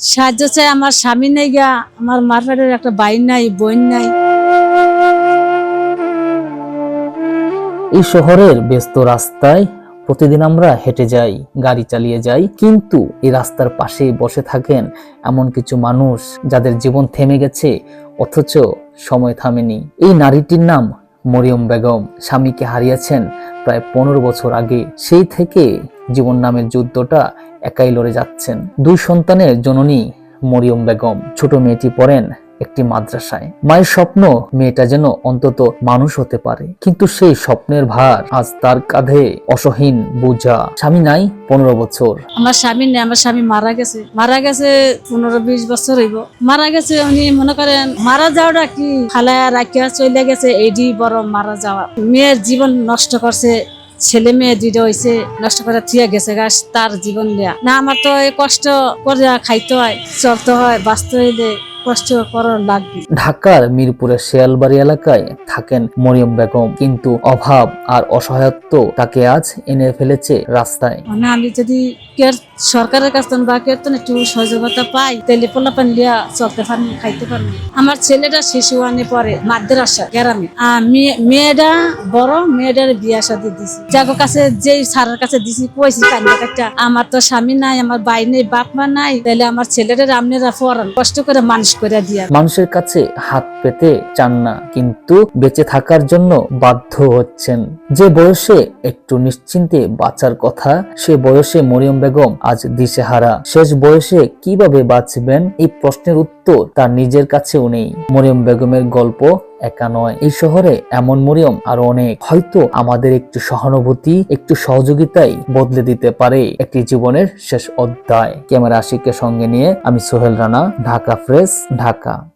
সাহায্য চাই আমার স্বামী নেই গা, আমার মারফাটের একটা ভাই নাই, বোন নাই। এই শহরের ব্যস্ত রাস্তায় প্রতিদিন আমরা হেঁটে যাই, গাড়ি চালিয়ে যাই, কিন্তু এই রাস্তার পাশেই বসে থাকেন এমন কিছু মানুষ যাদের জীবন থেমে গেছে, অথচ সময় থামেনি। এই নারীটির নাম মরিয়ম বেগম। স্বামীকে হারিয়েছেন প্রায় পনেরো বছর আগে। সেই থেকে জীবন নামের যুদ্ধটা একাই লড়ে যাচ্ছেন। দুই সন্তানের জননী মরিয়ম বেগম, ছোট মেয়েটি পড়েন একটি মাদ্রাসায়। মায়ের স্বপ্ন, মেয়েটা যেন অন্তত মানুষ হতে পারে। কিন্তু সেই স্বপ্নের ভার আজ তার কাঁধে অসহীন বোঝা। স্বামী নাই, পনেরো বছর। আমার স্বামী নেই, আমার স্বামী মারা গেছে। মারা গেছে পনেরো বিশ বছর হইব। মারা গেছে উনি, মনে করেন, মারা যাওয়াটা কি? ফালায়া রাখিয়া চলে গেছে এইটি বড় মারা যাওয়া। মেয়ের জীবন নষ্ট করছে ছেলে মেয়ে দুইটা হয়েছে নষ্ট করে থিয়া গেছে গাছ তার জীবন দেয়া। না, আমার তো কষ্ট করে খাইতে হয় চলতে হয়, বাঁচতে হইলে কষ্ট করার লাগবে। ঢাকার মিরপুরের শেয়ালবাড়ি এলাকায় থাকেন মরিয়ম বেগম। কিন্তু অভাব আর অসহায়ত্ব তাকে আজ এনে ফেলেছে রাস্তায়। মানে আমি যদি সরকারের কাছ থেকে বা কেয়ার একটু সহযোগিতা পাই তাহলে পোলাপান লিয়া চলতে পারব খাইতে পারব। আমার ছেলেটা শিশু আনে পরে মাদ্রাসা গ্রামে। মেয়েটা বড় মেয়েটার বিয়া সাথে দিছি। যাগো কাছে যেই স্যারের কাছে দিছি কইছি কান্না আমার তো স্বামী নাই আমার বাই নেই বাপ মা নাই তাহলে আমার ছেলেটা আপনারা পড়ান। কষ্ট করে মানুষ করে দিয়া। মানুষের কাছে হাত পেতে চান না, কিন্তু বেঁচে থাকার জন্য বাধ্য হচ্ছেন। যে বয়সে একটু নিশ্চিন্তে বাঁচার কথা, সে বয়সে মরিয়ম বেগম আজ দিশেহারা। শেষ বয়সে কীভাবে বাঁচবেন, এই প্রশ্নের উত্তর তার নিজের কাছেও নেই। মরিয়ম বেগমের গল্প একা নয়। এই শহরে এমন মরিয়ম আর অনেক। হয়তো আমাদের একটু সহানুভূতি, একটু সহযোগিতাই বদলে দিতে পারে একটি জীবনের শেষ অধ্যায়। ক্যামেরা আশিককে সঙ্গে নিয়ে আমি সোহেল রানা, ঢাকা ফ্রেশ ঢাকা।